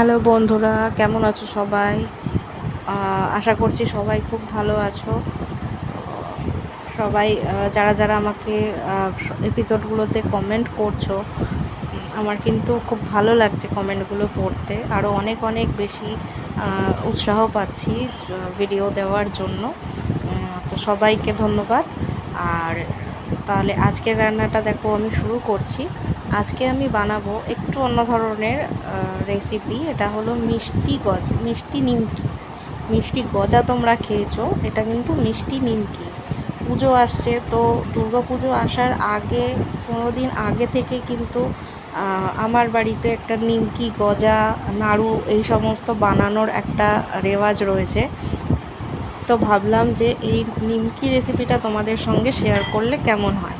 Hello বন্ধুরা, কেমন আছো সবাই? আশা করছি সবাই খুব ভালো আছো। সবাই যারা যারা আমাকে এপিসোডগুলোতে কমেন্ট করছ, আমার কিন্তু খুব ভালো লাগছে কমেন্টগুলো পড়তে। আরও অনেক অনেক বেশি উৎসাহ পাচ্ছি ভিডিও দেওয়ার জন্য। তো সবাইকে ধন্যবাদ। আর তাহলে আজকের রান্নাটা দেখো আমি শুরু করছি। আজকে আমি বানাবো একটু অন্য ধরনের রেসিপি এটা হলো মিষ্টি গজ মিষ্টি নিমকি। মিষ্টি গজা তোমরা খেয়েছো, এটা কিন্তু মিষ্টি নিমকি। পুজো আসছে, তো দুর্গা পুজো আসার আগে, পনেরো দিন আগে থেকে কিন্তু আমার বাড়িতে একটা নিমকি, গজা, নাড়ু এই সমস্ত বানানোর একটা রেওয়াজ রয়েছে। তো ভাবলাম যে এই নিমকি রেসিপিটা তোমাদের সঙ্গে শেয়ার করলে কেমন হয়?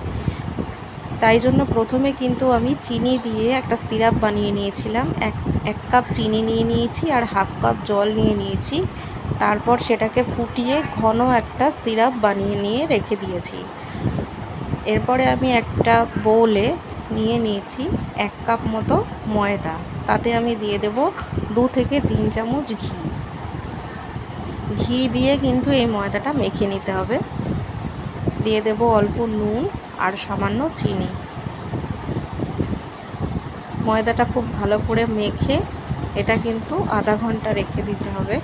তাই জন্য প্রথমে কিন্তু আমি চিনি দিয়ে একটা সিরাপ বানিয়ে নিয়েছিলাম। এক এক কাপ চিনি নিয়ে নিয়েছি আর হাফ কাপ জল নিয়ে নিয়েছি। তারপর সেটাকে ফুটিয়ে ঘন একটা সিরাপ বানিয়ে নিয়ে রেখে দিয়েছি। এরপরে আমি একটা বোলে নিয়ে নিয়েছি এক কাপ মতো ময়দা। তাতে আমি দিয়ে দেব দু থেকে তিন চামচ ঘি। ঘি দিয়ে কিন্তু এই ময়দাটা মেখে নিতে হবে। দিয়ে দেব অল্প নুন। আর সামান্য চিনি। ময়দাটা খুব ভালো করে মেখে এটা কিন্তু আধা ঘণ্টা রেখে দিতে হবে।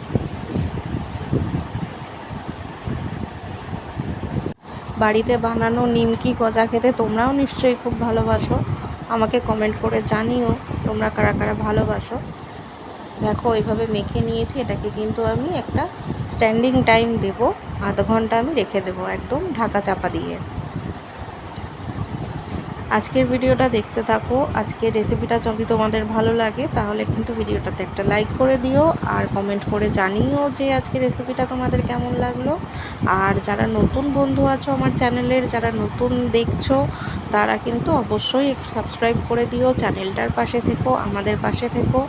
বাড়িতে বানানো নিমকি গজা খেতে তোমরাও নিশ্চয়ই খুব ভালোবাসো। আমাকে কমেন্ট করে জানিও তোমরা কারা কারা ভালোবাসো। দেখো, এইভাবে মেখে নিয়েছি, এটাকে কিন্তু আমি একটা স্ট্যান্ডিং টাইম দেব। আধ ঘণ্টা আমি রেখে দেবো একদম ঢাকা চাপা দিয়ে। আজকের ভিডিওটা দেখতে থাকো। আজকের রেসিপিটা যদি তোমাদের ভালো লাগে, তাহলে কিন্তু ভিডিওটাতে একটা লাইক করে দিও আর কমেন্ট করে জানিও যে আজকের রেসিপিটা তোমাদের কেমন লাগল। আর যারা নতুন বন্ধু আছো আমার চ্যানেলের, যারা নতুন দেখছ, তারা কিন্তু অবশ্যই একটু সাবস্ক্রাইব করে দিও। চ্যানেলটার পাশে থেকো, আমাদের পাশে থেকো।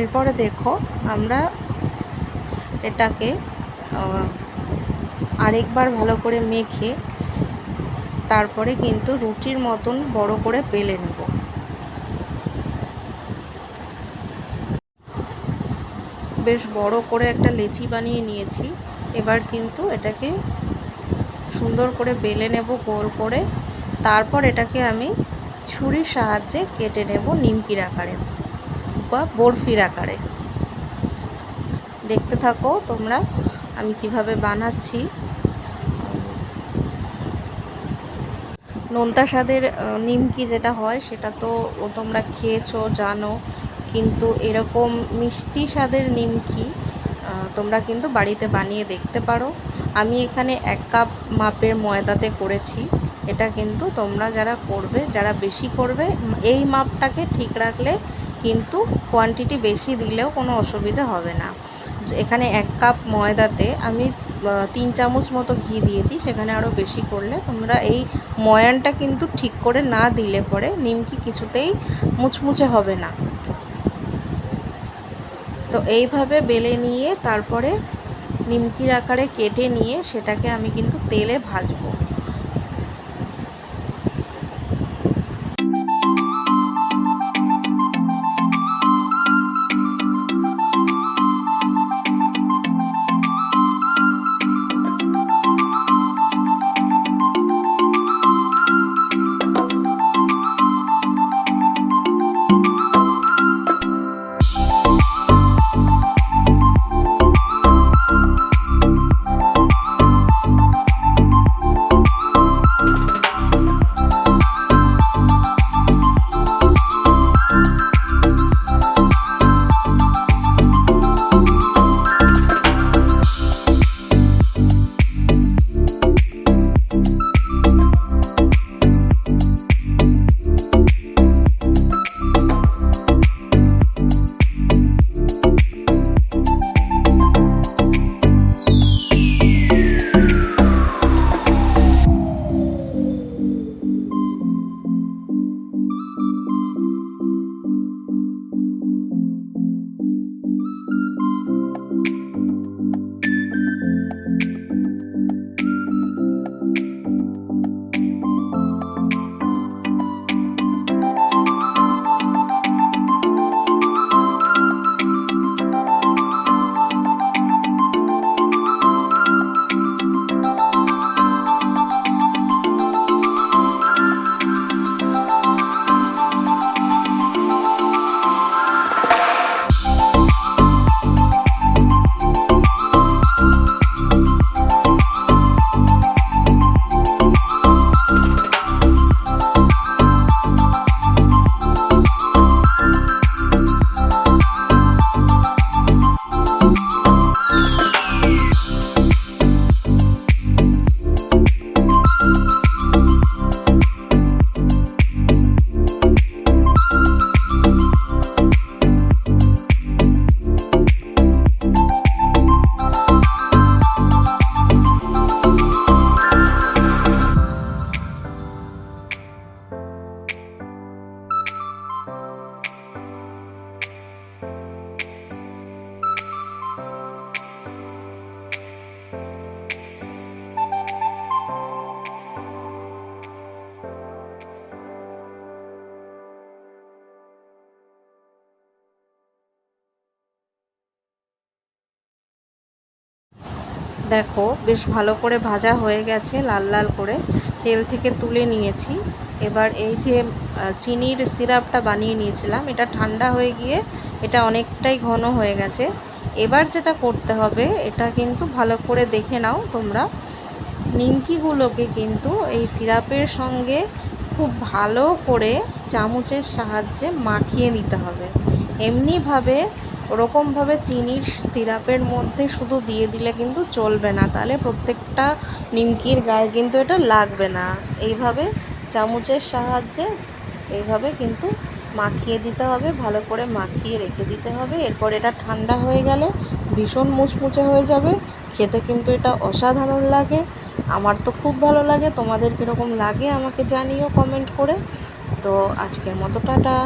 এরপরে দেখো আমরা এটাকে আরেকবার ভালো করে মেখে তারপরে কিন্তু রুটির মতন বড় করে বেলে নেব। বেশ বড় করে একটা লেচি বানিয়ে নিয়েছি। এবার কিন্তু এটাকে সুন্দর করে বেলে নেব গোল করে। তারপর এটাকে আমি ছুরির সাহায্যে কেটে নেব নিমকির আকারে বা বরফির আকারে। দেখতে থাকো তোমরা আমি কীভাবে বানাচ্ছি। নোনতা স্বাদের নিমকি যেটা হয়, সেটা তো তোমরা খেয়েছো, জানো। কিন্তু এরকম মিষ্টি স্বাদের নিমকি তোমরা কিন্তু বাড়িতে বানিয়ে দেখতে পারো। আমি এখানে এক কাপ মাপের ময়দাতে করেছি। এটা কিন্তু তোমরা যারা করবে, যারা বেশি করবে, এই মাপটাকে ঠিক রাখলে কিন্তু কোয়ান্টিটি বেশি দিলেও কোনো অসুবিধা হবে না। এখানে এক কাপ ময়দাতে আমি তিন চামচ মতো ঘি দিয়েছি, সেখানে আরও বেশি করলে তোমরা এই ময়ানটা কিন্তু ঠিক করে না দিলে পরে নিমকি কিছুতেই মুচমুচে হবে না। তো এইভাবে বেলে নিয়ে তারপরে নিমকির আকারে কেটে নিয়ে সেটাকে আমি কিন্তু তেলে ভাজবো। দেখো, বেশ ভালো করে ভাজা হয়ে গেছে, লাল লাল করে। তেল থেকে তুলে নিয়েছি। এবার এই যে চিনির সিরাপটা বানিয়ে নিয়েছিলাম, এটা ঠান্ডা হয়ে গিয়ে এটা অনেকটাই ঘন হয়ে গেছে। এবার যেটা করতে হবে, এটা কিন্তু ভালো করে দেখে নাও তোমরা। নিমকিগুলোকে কিন্তু এই সিরাপের সঙ্গে খুব ভালো করে চামচের সাহায্যে মাখিয়ে নিতে হবে। এমনিভাবে ওরকমভাবে চিনির সিরাপের মধ্যে শুধু দিয়ে দিলে কিন্তু চলবে না। তাহলে প্রত্যেকটা নিমকির গায়ে কিন্তু এটা লাগবে না। এইভাবে চামচের সাহায্যে এইভাবে কিন্তু মাখিয়ে দিতে হবে, ভালো করে মাখিয়ে রেখে দিতে হবে। এরপর এটা ঠান্ডা হয়ে গেলে ভীষণ মুচমুচে হয়ে যাবে। খেতে কিন্তু এটা অসাধারণ লাগে। আমার তো খুব ভালো লাগে। তোমাদের কীরকম লাগে আমাকে জানিও কমেন্ট করে। তো আজকের মতো টাটা।